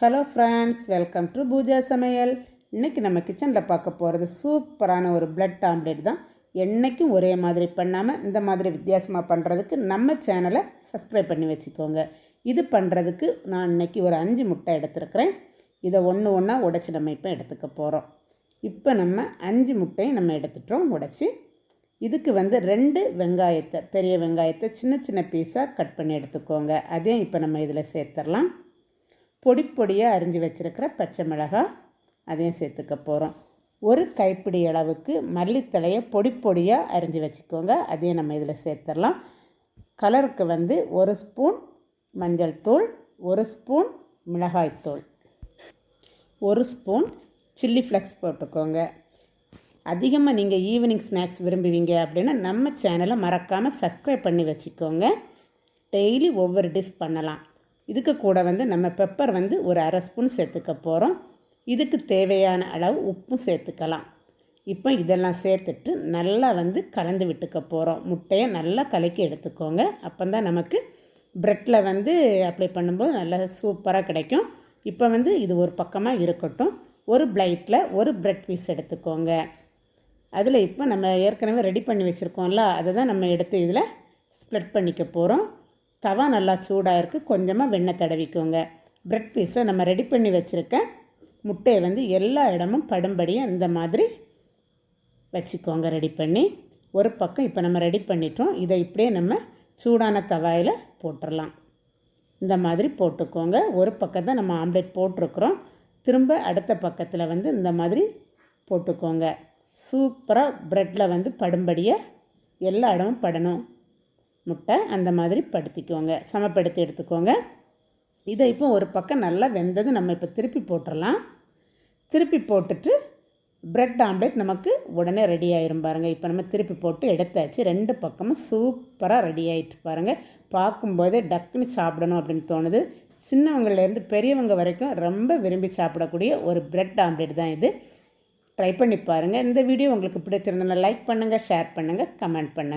Hello friends welcome to Pooja சமையல் இன்றைக்கி நம்ம கிச்சனில் பார்க்க போகிறது சூப்பரான ஒரு பிளட் ஆம்லேட் தான். என்றைக்கும் ஒரே மாதிரி பண்ணாமல் இந்த மாதிரி வித்தியாசமாக பண்ணுறதுக்கு நம்ம சேனலை சப்ஸ்கிரைப் பண்ணி வச்சுக்கோங்க. இது பண்ணுறதுக்கு நான் இன்றைக்கி ஒரு அஞ்சு முட்டை எடுத்துருக்கிறேன். இதை ஒன்று ஒன்றா உடச்சி நம்ம இப்போ எடுத்துக்க போகிறோம் இப்போ நம்ம அஞ்சு முட்டையும் நம்ம எடுத்துட்டோம் உடச்சி. இதுக்கு வந்து ரெண்டு வெங்காயத்தை பெரிய வெங்காயத்தை சின்ன சின்ன பீஸாக கட் பண்ணி எடுத்துக்கோங்க. அதையும் இப்போ நம்ம இதில் சேர்த்துடலாம். பொடி பொடியாக அரிஞ்சு வச்சுருக்கிற பச்சை மிளகாய் அதையும் சேர்த்துக்க போகிறோம் ஒரு கைப்பிடி அளவுக்கு மல்லித்தழையை பொடி பொடியாக அரிஞ்சு வச்சுக்கோங்க. அதையும் நம்ம இதில் சேர்த்துடலாம். கலருக்கு வந்து ஒரு ஸ்பூன் மஞ்சள் தூள் ஒரு ஸ்பூன் மிளகாய்த்தூள் ஒரு ஸ்பூன் சில்லி ஃப்ளெக்ஸ் போட்டுக்கோங்க. அதிகமாக நீங்கள் ஈவினிங் ஸ்நாக்ஸ் விரும்புவீங்க அப்படின்னா நம்ம சேனலை மறக்காமல் சப்ஸ்கிரைப் பண்ணி வச்சுக்கோங்க. டெய்லி ஒவ்வொரு டிஷ் பண்ணலாம். இதுக்கு கூட வந்து நம்ம பெப்பர் வந்து ஒரு அரை ஸ்பூன் சேர்த்துக்க போகிறோம் இதுக்கு தேவையான அளவு உப்பும் சேர்த்துக்கலாம். இப்போ இதெல்லாம் சேர்த்துட்டு நல்லா வந்து கலந்து விட்டுக்க போகிறோம் முட்டையை நல்லா கலக்கி எடுத்துக்கோங்க. அப்போ தான் நமக்கு ப்ரெட்டில் வந்து அப்ளை பண்ணும்போது நல்லா சூப்பராக கிடைக்கும். இப்போ வந்து இது ஒரு பக்கமாக இருக்கட்டும். ஒரு பிளைட்டில் ஒரு ப்ரெட் பீஸ் எடுத்துக்கோங்க. அதில் இப்போ நம்ம ஏற்கனவே ரெடி பண்ணி வச்சுருக்கோம்ல அதை தான் நம்ம எடுத்து இதில் ஸ்ப்ளிட் பண்ணிக்க போகிறோம் தவா நல்லா சூடாக இருக்குது கொஞ்சமாக வெண்ணெய் தடவிக்கோங்க. ப்ரெட் பீஸில் நம்ம ரெடி பண்ணி வச்சுருக்க முட்டையை வந்து எல்லா இடமும் படும்படியாக இந்த மாதிரி வச்சுக்கோங்க. ரெடி பண்ணி ஒரு பக்கம் இப்போ நம்ம ரெடி பண்ணிட்டோம். இதை இப்படியே நம்ம சூடான தவாயில் போட்டுடலாம் இந்த மாதிரி போட்டுக்கோங்க. ஒரு பக்கம் தான் நம்ம ஆம்லேட் போட்டிருக்குறோம். திரும்ப அடுத்த பக்கத்தில் வந்து இந்த மாதிரி போட்டுக்கோங்க. சூப்பராக ப்ரெட்டில் வந்து படும்படியாக எல்லா இடமும் படணும். முட்டை அந்த மாதிரி படுத்திக்கோங்க. சமப்படுத்தி எடுத்துக்கோங்க. இதை இப்போ ஒரு பக்கம் நல்லா வெந்தது நம்ம இப்போ திருப்பி போட்டுடலாம் திருப்பி போட்டுட்டு ப்ரெட் ஆம்லேட் நமக்கு உடனே ரெடி ஆயிரும் பாருங்கள் இப்போ நம்ம திருப்பி போட்டு எடுத்தாச்சு. ரெண்டு பக்கமும் சூப்பராக ரெடி ஆகிட்டு பாருங்கள் பார்க்கும்போதே டக்குன்னு சாப்பிடணும் அப்படின்னு தோணுது. சின்னவங்கள்லேருந்து பெரியவங்க வரைக்கும் ரொம்ப விரும்பி சாப்பிடக்கூடிய ஒரு ப்ரெட் ஆம்லேட் தான் இது. ட்ரை பண்ணி பாருங்கள் இந்த வீடியோ உங்களுக்கு பிடிச்சிருந்தனா லைக் பண்ணுங்கள் ஷேர் பண்ணுங்கள் கமெண்ட் பண்ணுங்கள்